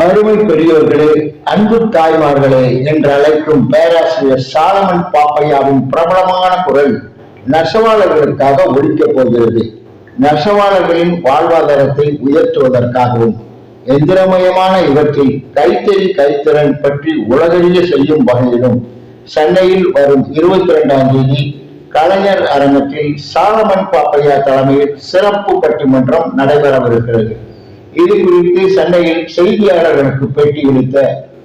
அருமை பெரியோர்களே அன்பு தாய்மார்களே என்று அழைக்கும் பேராசிரியர் சாலமன் பாப்பையாவின் பிரபலமான குரல் நெசவாளர்களுக்காக ஒழிக்கப் போகிறது. நெசவாளர்களின் வாழ்வாதாரத்தை உயர்த்துவதற்காகவும் எந்திரமயமான இவற்றில் கைத்தறி கைத்திறன் பற்றி உலகறிய செய்யும் வகையிலும் சென்னையில் வரும் இருபத்தி இரண்டாம் தேதி கலைஞர் அரங்கத்தில் சாலமன் பாப்பையா தலைமையில் சிறப்பு பட்டிமன்றம் நடைபெறவிருக்கிறது. இது குறித்து சென்னையில் செய்தியாளர்களுக்கு பேட்டியளித்த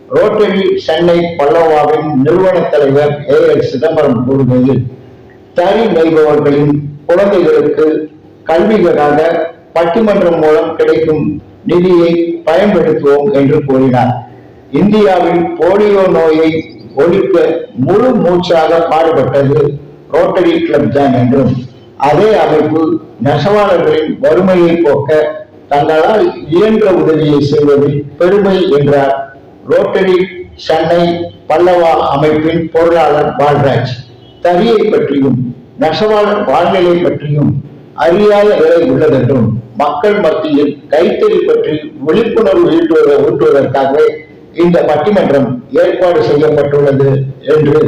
ரோட்டரி சென்னை பல்லவாவின் நிறுவன தலைவர் ஏ எல் சிதம்பரம் கூறுகையில் தனி நெய்பவர்களின் குழந்தைகளுக்கு கல்விகளாக பட்டிமன்றம் மூலம் கிடைக்கும் நிதியை பயன்படுத்துவோம் என்று கூறினார். இந்தியாவில் போலியோ நோயை ஒழிக்க முழு மூச்சாக பாடுபட்டது ரோட்டரி கிளப் தான் என்றும் அதே அமைப்பு நெசவாளர்களின் வறுமையை போக்க தங்களால் இயன்ற உதவியை செய்வதில் பெருமை என்றார். ரோட்டரி சென்னை பல்லவா அமைப்பின் பொருளாளர் பால்ராஜ். தவியை பற்றியும் நெசவாளர் வாழ்நிலை பற்றியும் அறியாத நிலை உள்ளதென்றும் மக்கள் மத்தியில் கைத்தறி பற்றி விழிப்புணர்வு ஈட்டுவதை ஊட்டுவதற்காக இந்த பட்டிமன்றம் ஏற்பாடு செய்யப்பட்டுள்ளது என்று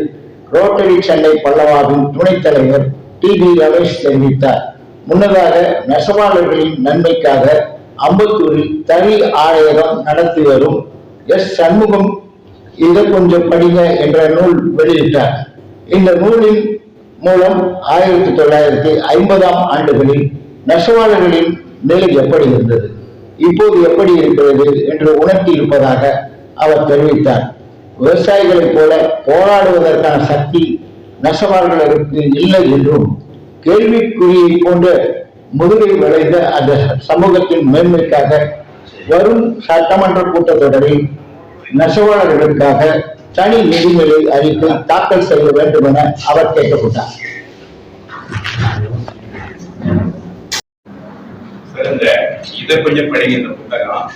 ரோட்டரி சென்னை பல்லவாவின் துணைத் தலைவர் டி பி ரமேஷ் தெரிவித்தார். முன்னதாக நெசவாளர்களின் நன்மைக்காக அம்பத்தூரில் தனி ஆலயகம் நடத்தி வரும் எஸ் சண்முகம் இதை கொஞ்சம் படிங்க என்ற நூல் வெளியிட்டார். இந்த நூலின் மூலம் ஆயிரத்தி தொள்ளாயிரத்தி ஐம்பதாம் ஆண்டுகளில் நெசவாளர்களின் நிலை எப்படி இருந்தது? இப்போது எப்படி இருக்கிறது என்று உணர்த்தி இருப்பதாக அவர் தெரிவித்தார். விவசாயிகளைப் போல போராடுவதற்கான சக்தி நெசவாளர்களுக்கு இல்லை என்றும் கேள்விக்குறியை போன்ற முதுகை விளைந்த அந்த சமூகத்தின் மேன்மைக்காக வரும் சட்டமன்ற கூட்டத்தொடரில் நெசவாளர்களுக்காக தனி நிதிநிலை அறிக்கை தாக்கல் செய்ய வேண்டும் என அவர் கேட்டுக்கொண்டார். சிறந்த இதை கொஞ்சம் படிங்க இந்த புத்தகம்.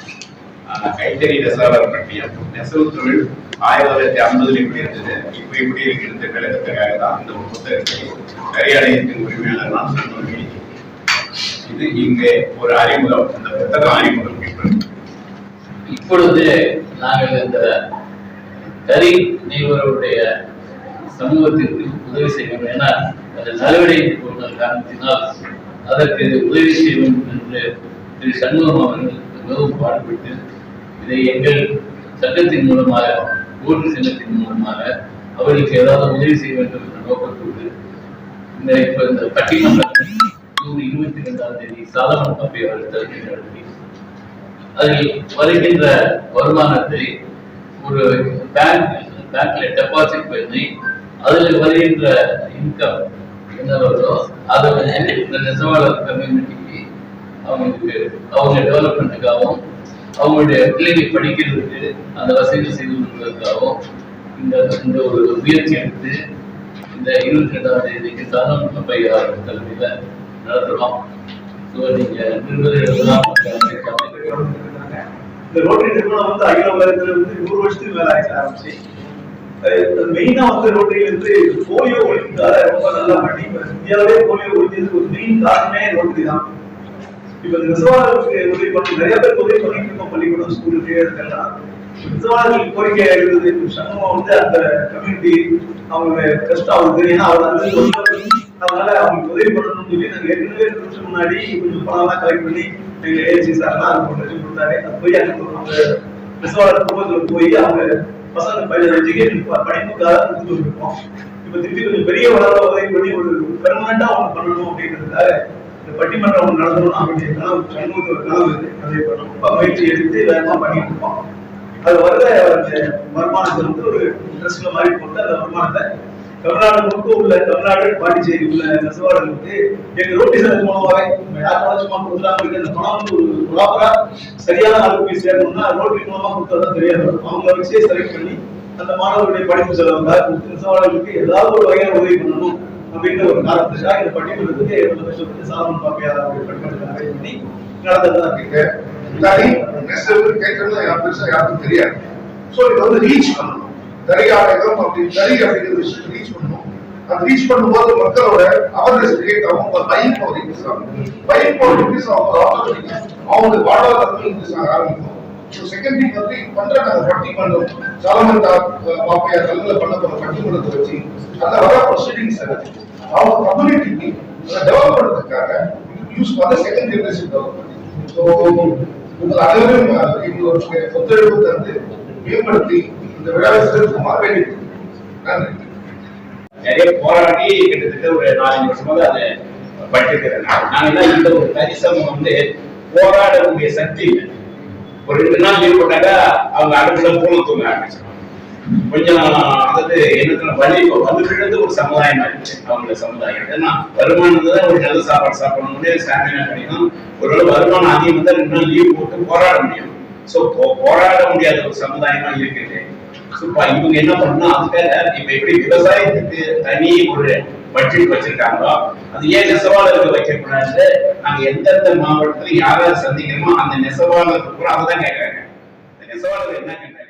கைத்தறி நெசவாளர் பட்டியம் நெசவு தொழில் ஆயிரத்தி தொள்ளாயிரத்தி ஐம்பதுல இப்படி இருந்தது. இப்ப இப்படி இருக்கிறது விளக்கத்துக்காக தான் இந்த ஒரு புத்தகத்தை கரியாலயத்தின் உரிமையாளர் நான் சொன்னேன் இது இங்கே ஒரு அறிமுகம் இந்த புத்தகம் அறிமுகம் இப்பொழுது நாங்கள் இந்த கரி நெய்வருடைய சமூகத்திற்கு உதவி செய்யணும் ஏன்னா அந்த நலவடை போன காரணத்தினால் அதற்கு உதவி செய்வோம் என்று திரு சண்முகம் அவர்கள் மிகவும் பாடுபட்டு இதை எங்கள் சட்டத்தின் மூலமாக ஓட்டு சின்னத்தின் மூலமாக அவர்களுக்கு ஏதாவது உதவி செய்ய வேண்டும் என்ற நோக்கத்தோடு இந்த இப்ப இந்த பட்டிமன்றம் ஜூன் இருபத்தி ரெண்டாம் தேதி சாதாரண தம்பி அவர்கள் தலைமை நடத்தி அதில் வருகின்ற வருமானத்தை ஒரு பேங்க் பேங்க்ல டெபாசிட் பண்ணி அதில் வருகின்ற இன்கம் என்ன வருதோ அதை வந்து இந்த நெசவாளர் கம்யூனிட்டிக்கு அவங்களுக்கு அவங்க டெவலப்மெண்ட்டுக்காகவும் அவங்களுடைய பிள்ளைகள் படிக்கிறதுக்கு அந்த வசதிகள் செய்து கொடுப்பதற்காகவும் இந்த இந்த ஒரு முயற்சி எடுத்து இந்த இருபத்தி ரெண்டாம் தேதிக்கு சாதனம் பையா கல்வியில நடத்துறோம். ஸோ நீங்க நிறுவனம் எழுதலாம் இந்த ரோட்டரி நிறுவனம் வந்து அகில உலகத்துல வந்து நூறு வருஷத்துக்கு மேல ஆயிடுச்சு ஆரம்பிச்சு. மெயினா வந்து ரோட்டரியில வந்து போலியோ ஒழிப்புக்காக ரொம்ப நல்லா பண்ணி இப்ப இந்தியாவிலே போலியோ ஒழிச்சதுக்கு ஒரு மெயின் காரணமே ரோட்டரி தான். இப்ப இந்த நெசவாளர்களுக்கு உதவி பண்ணி நிறைய பேர் உதவி பண்ணிட்டு இருக்கோம் பள்ளிக்கூடம் ஸ்கூலுக்கு இதெல்லாம். நெசவாளர்களுக்கு கோரிக்கை எழுதுது சமூகம் வந்து அந்த கம்யூனிட்டி அவங்க கஷ்டம் அவங்களுக்கு ஏன்னா அவர் வந்து அதனால அவங்களுக்கு உதவி பண்ணணும்னு சொல்லி நாங்க ஏற்கனவே ரெண்டு வருஷம் முன்னாடி கொஞ்சம் பணம்லாம் கலெக்ட் பண்ணி எங்க ஏஜி சார்லாம் அது கொண்டு வந்து கொடுத்தாரு. அது போய் அந்த அவங்க நெசவாளர் குடும்பத்துல போய் அவங்க பசங்க பையன் எஜுகேஷன் படிப்புக்காக கொடுத்துட்டு இருக்கோம் இப்ப திருப்பி கொஞ்சம் பெரிய வளர்ந்த உதவி பண்ணி ஒரு பெர்மனண்டா அவங்க பண்ணணும் அப்படின்றதுக்காக இந்த பட்டிமன்றம் நடத்தணும் அப்படிங்கிற கனவு கனவு அதை ரொம்ப முயற்சி எடுத்து வேகமா பண்ணிட்டு இருக்கோம். அது வர்ற அந்த வருமானத்தை வந்து ஒரு ட்ரெஸ்ல மாதிரி போட்டு அந்த வருமானத்தை தமிழ்நாடு முழுக்க உள்ள தமிழ்நாடு பாண்டிச்சேரி உள்ள நெசவாளர்களுக்கு எங்க ரோட்டி சரத்து மூலமாவே நம்ம யாருக்காவது சும்மா கொடுக்கலாம் இருக்கு அந்த பணம் வந்து ஒரு ப்ராப்பரா சரியான அளவுக்கு போய் சேரணும்னா ரோட்டி மூலமா கொடுத்தா தெரியாது. அவங்க வச்சே செலக்ட் பண்ணி அந்த மாணவர்களுடைய படிப்பு செலவுக்காக நெசவாளர்களுக்கு ஏதாவது ஒரு வகையான உதவி பண்ணணும். அப்படின்ற ஒரு காரணத்துக்காக இந்த பட்டிமன்றத்துக்கு எவ்வளவு கஷ்டப்பட்டு சாதனம் பாப்பியார் அவர்கள் பட்டிமன்றத்தை அரேஞ்ச் பண்ணி நடந்ததா இருக்கு. யாருக்கும் தெரியாது. ஸோ இது வந்து ரீச் பண்ணணும். தரிகாரகம் அப்படி தரி அப்படிங்கிற விஷயத்தை ரீச் பண்ணணும். அது ரீச் பண்ணும்போது மக்களோட அவேர்னஸ் கிரியேட் ஆகும். அவங்க பையன் பவர் இன்க்ரீஸ் ஆகும். பையன் பவர் இன்க்ரீஸ் ஆகும். ஆப்பர்ச்சுனிட்டி அவங்களுக்கு வாழ்வாதாரத்தில் இன்க்ரீஸ் ஆக ஆரம்பிக்கும். செகண்ட் வந்து பட்டிமன்றம் சாலமன் கல்வியில பண்ண போற பட்டிமன்றத்தை வச்சு அந்த வர ப்ரொசீடிங்ஸ் அவங்க கம்யூனிட்டிக்கு டெவலப் பண்றதுக்காக யூஸ் பண்ண செகண்ட் ஜெனரேஷன் ஸோ உங்கள் அனைவரும் uh, எங்களுடைய ஒத்துழைப்பு தந்து மேம்படுத்தி இந்த விழாவை சிறப்புமாறு நன்றி. நிறைய போராடி கிட்டத்தட்ட ஒரு நாலஞ்சு வருஷமாக அதை பட்டிருக்கிறேன். நாங்க இந்த ஒரு தரிசனம் வந்து போராடக்கூடிய சக்தி இல்லை. ஒரு ரெண்டு நாள் லீவ் போட்டாக்கா அவங்க அடுப்புல பூனை தூங்க ஆரம்பிச்சாங்க கொஞ்சம் அதாவது என்னத்துல வழி வந்துட்டு ஒரு சமுதாயம் ஆயிடுச்சு. அவங்களோட சமுதாயம். ஏன்னா வருமானம் தான் ஒரு நல்ல சாப்பாடு சாப்பிடணும்னு ஸ்டாமினா கிடைக்கும் ஒரு வருமானம் அதிகம் இருந்தால் ரெண்டு நாள் லீவ் போட்டு போராட முடியும். ஸோ போராட முடியாத ஒரு சமுதாயமா இருக்குது. ஸோ இவங்க என்ன பண்ணணும்? அதுக்காக இப்ப எப்படி விவசாயத்துக்கு தனி ஒரு பட்ஜெட் வச்சிருக்காங்களோ அது ஏன் நெசவாளருக்கு வைக்கக்கூடாது நாங்க எந்தெந்த மாவட்டத்துல யாராவது சந்திக்கிறோமோ அந்த நெசவாளருக்கு கூட அதை தான் கேட்கறாங்க நெசவாளர் என்ன கேட்டாங்க